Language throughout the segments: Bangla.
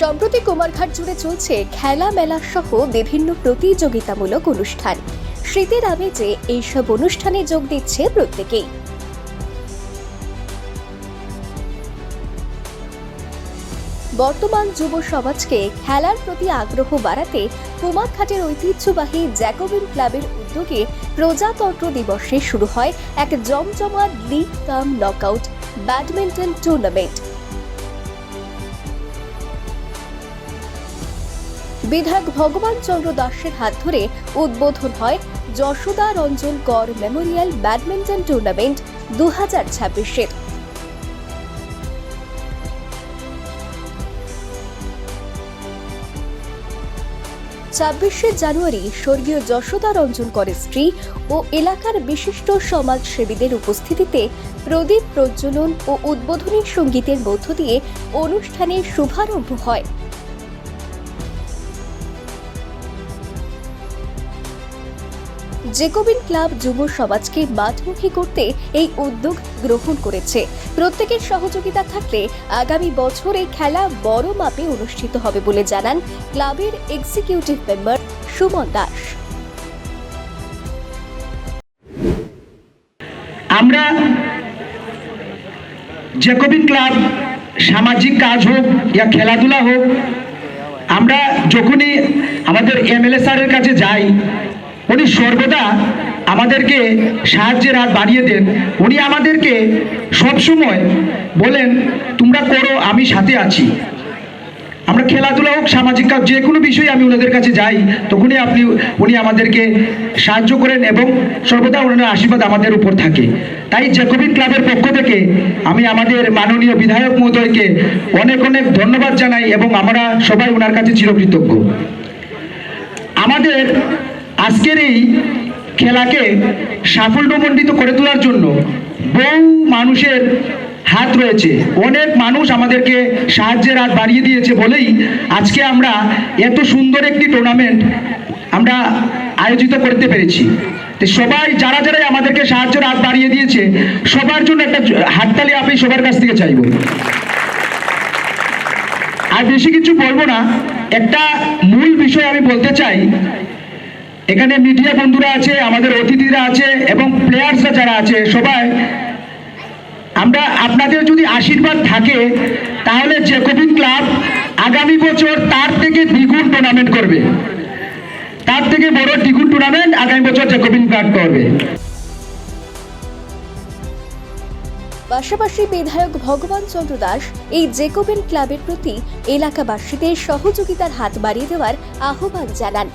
সম্প্রতি কুমারঘাট জুড়ে চলছে খেলা মেলা সহ বিভিন্ন প্রতিযোগিতামূলক অনুষ্ঠান। শীতের আমেজে এইসব অনুষ্ঠানে যোগ দিচ্ছে প্রত্যেকেই। বর্তমান যুব সমাজকে খেলার প্রতি আগ্রহ বাড়াতে কুমারঘাটের ঐতিহ্যবাহী জ্যাকোবিন ক্লাবের উদ্যোগে প্রজাতন্ত্র দিবসে শুরু হয় এক জমজমাট league cum knockout badminton tournament বিধায়ক ভগবান চন্দ্র দাসের হাত ধরে উদ্বোধন হয় যশোদা রঞ্জন কর মেমোরিয়াল ব্যাডমিন্টন টুর্নামেন্ট দু হাজার ছাব্বিশের ছাব্বিশে জানুয়ারি স্বর্গীয় যশোদা রঞ্জন করের স্ত্রী ও এলাকার বিশিষ্ট সমাজসেবীদের উপস্থিতিতে প্রদীপ প্রজ্বলন ও উদ্বোধনী সঙ্গীতের মধ্য দিয়ে অনুষ্ঠানের শুভারম্ভ হয়। জেকোবিন ক্লাব যুব সমাজকে মাঠমুখী করতে এই উদ্যোগ গ্রহণ করেছে। প্রত্যেকের সহযোগিতা থাকলে আগামী বছর এই খেলা বড় মাপে অনুষ্ঠিত হবে বলে জানান ক্লাবের এক্সিকিউটিভ মেম্বার সুমন দাস। আমরা জ্যাকোবিন ক্লাব সামাজিক কাজ হোক ইয়া খেলাধুলা হোক, আমরা যখনই আমাদের এমএলএ স্যারের কাছে যাই উনি সর্বদা আমাদেরকে সাহায্যের হাত বাড়িয়ে দেন। উনি আমাদেরকে সবসময় বলেন, তোমরা করো, আমি সাথে আছি। আমরা খেলাধুলা হোক, সামাজিক কাজ, যে কোনো বিষয়ে আমি ওনাদের কাছে যাই, তখনই আপনি, উনি আমাদেরকে সাহায্য করেন এবং সর্বদা ওনার আশীর্বাদ আমাদের উপর থাকে। তাই জ্যাকোবিন ক্লাবের পক্ষ থেকে আমি আমাদের মাননীয় বিধায়ক মহোদয়কে অনেক অনেক ধন্যবাদ জানাই এবং আমরা সবাই ওনার কাছে চিরকৃতজ্ঞ। আমাদের আজকের এই খেলাকে সাফল্যমণ্ডিত করে তোলার জন্য বহু মানুষের হাত রয়েছে। অনেক মানুষ আমাদেরকে সাহায্যের হাত বাড়িয়ে দিয়েছে বলেই আজকে আমরা এত সুন্দর একটি টুর্নামেন্ট আমরা আয়োজিত করতে পেরেছি। তো সবাই, যারা যারাই আমাদেরকে সাহায্যের হাত বাড়িয়ে দিয়েছে, সবার জন্য একটা হাততালি আমি সবার কাছ থেকে চাইব। আর বেশি কিছু বলব না, একটা মূল বিষয় আমি বলতে চাই এখানে মিডিয়া বন্ধুরা আছে, আমাদের অতিথিরা আছে এবং প্লেয়ার্সরা যারা আছে, সবাই। আমরা আপনাদের যদি আশীর্বাদ থাকে, তাহলে জেকোবিন ক্লাব আগামী বছর তার থেকে দ্বিগুণ টুর্নামেন্ট করবে। তার থেকে বড় দ্বিগুণ টুর্নামেন্ট আগামী বছর জেকোবিন ক্লাব করবে। পাশাপাশি বিধায়ক ভগবান চন্দ্র দাস এই জেকোবিন ক্লাবের প্রতি এলাকাবাসীদের সহযোগিতার হাত বাড়িয়ে দেওয়ার আহ্বান জানান।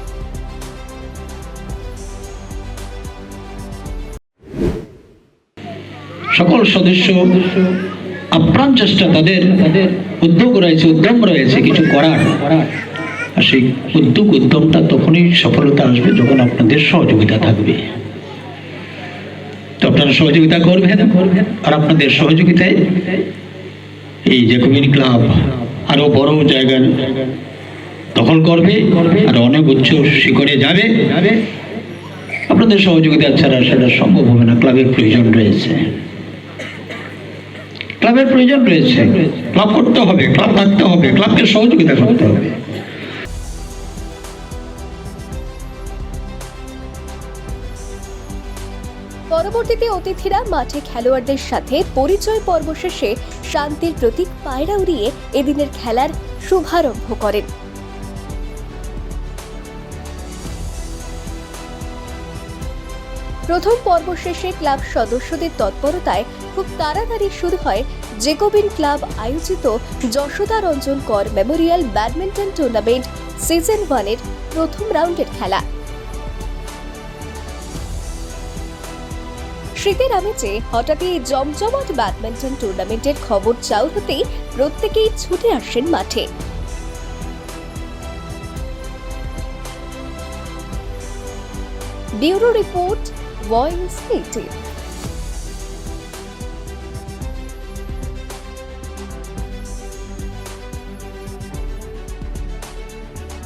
সকল সদস্য আপ্রাণ চেষ্টা তাদের তাদের উদ্যোগ রয়েছে, উদ্যম রয়েছে, কিছু করার। আর সেই উদ্যোগ, উদ্যমটা তখনই সফলতা আসবে যখন আপনাদের সহযোগিতা থাকবে। তো আপনারা সহযোগিতা করবেন, আর আপনাদের সহযোগিতায় এই জ্যাকোবিন ক্লাব আরও বড় জায়গা দখল করবে, আর অনেক উচ্চ শিখরে যাবে। আপনাদের সহযোগিতা ছাড়া সেটা সম্ভব হবে না, ক্লাবের প্রয়োজন রয়েছে। ক্লাবের প্রয়োজন রয়েছে। ক্লাব করতে হবে, ক্লাব থাকতে হবে, ক্লাবকে সহযোগিতা করতে হবে। পরবর্তীতে অতিথিরা মাঠে খেলোয়াড়দের সাথে পরিচয় পর্ব শেষে শান্তির প্রতীক পায়রা উড়িয়ে এদিনের খেলার শুভারম্ভ করেন। প্রথম পর্ব শেষে ক্লাব সদস্যদের তৎপরতায় খুব তাড়াতাড়ি শুরু হয় জেকোবিন ক্লাব আয়োজিত যশোদা রঞ্জন কর মেমোরিয়াল ব্যাডমিন্টন টুর্নামেন্ট সিজন ওয়ানের প্রথম রাউন্ডের খেলা। শীতের আমেজে হঠাৎই জমজমাট ব্যাডমিন্টন টুর্নামেন্টের খবর চাউ হতেই প্রত্যেকেই ছুটে আসেন মাঠে। Bureau report voice native